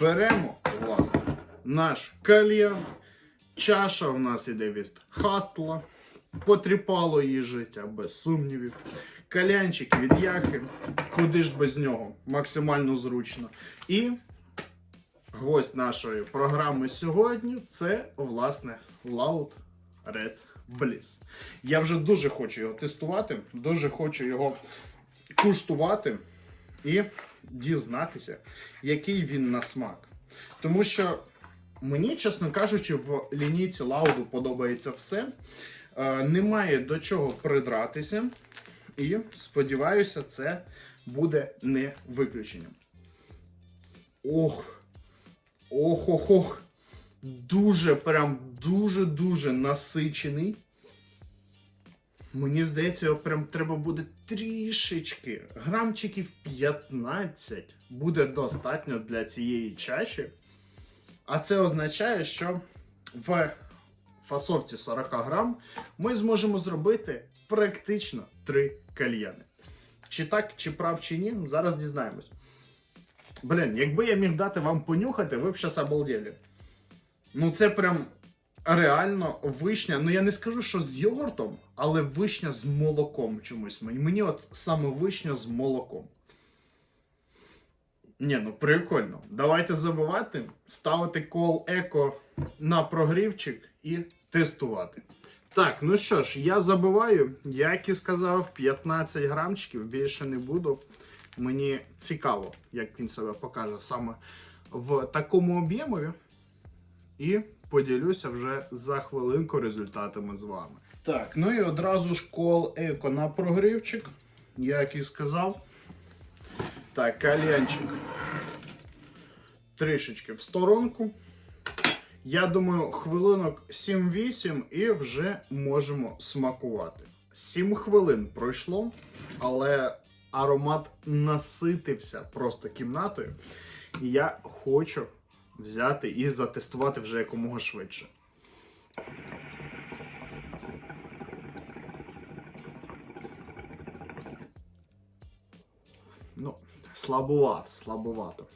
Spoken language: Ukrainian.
беремо, власне, наш кальян. Чаша в нас іде від хастла. Потріпало її життя, без сумнівів. Калянчик від яхи. Куди ж без нього? Максимально зручно. І гвоздь нашої програми сьогодні це, власне, Loud Red Bliss. Я вже дуже хочу його тестувати, дуже хочу його куштувати і дізнатися, який він на смак. Тому що мені, чесно кажучи, в лінійці Лауду подобається все. Е, Немає до чого придратися. І сподіваюся, це буде не виключенням. Ох. Ох, ох, ох. Дуже, прям дуже-дуже насичений. Мені здається, прям треба буде трішечки, грамчиків 15 буде достатньо для цієї чаші. А це означає, що в фасовці 40 грам ми зможемо зробити практично 3 кальяни. Чи так, чи прав, чи ні, ну, зараз дізнаємось. Блін, якби я міг дати вам понюхати, ви б щас обалдели. Ну, це прям реально вишня. Ну я не скажу, що з йогуртом, але вишня з молоком чомусь. Мені, от саме вишня з молоком. Ні, ну прикольно. Давайте забувати, ставити кол еко на прогрівчик і тестувати. Так, ну що ж, я забиваю, як і сказав, 15 грамчиків, більше не буду. Мені цікаво, як він себе покаже саме в такому об'ємові. І поділюся вже за хвилинку результатами з вами. Так, ну і одразу ж кол еко на прогрівчик, як і сказав. Так, кальянчик трішечки в сторонку. Я думаю, хвилинок 7-8 і вже можемо смакувати. 7 хвилин пройшло, але аромат наситився просто кімнатою. І я хочу взяти і затестувати вже якомога швидше. Ну, слабовато, слабовато.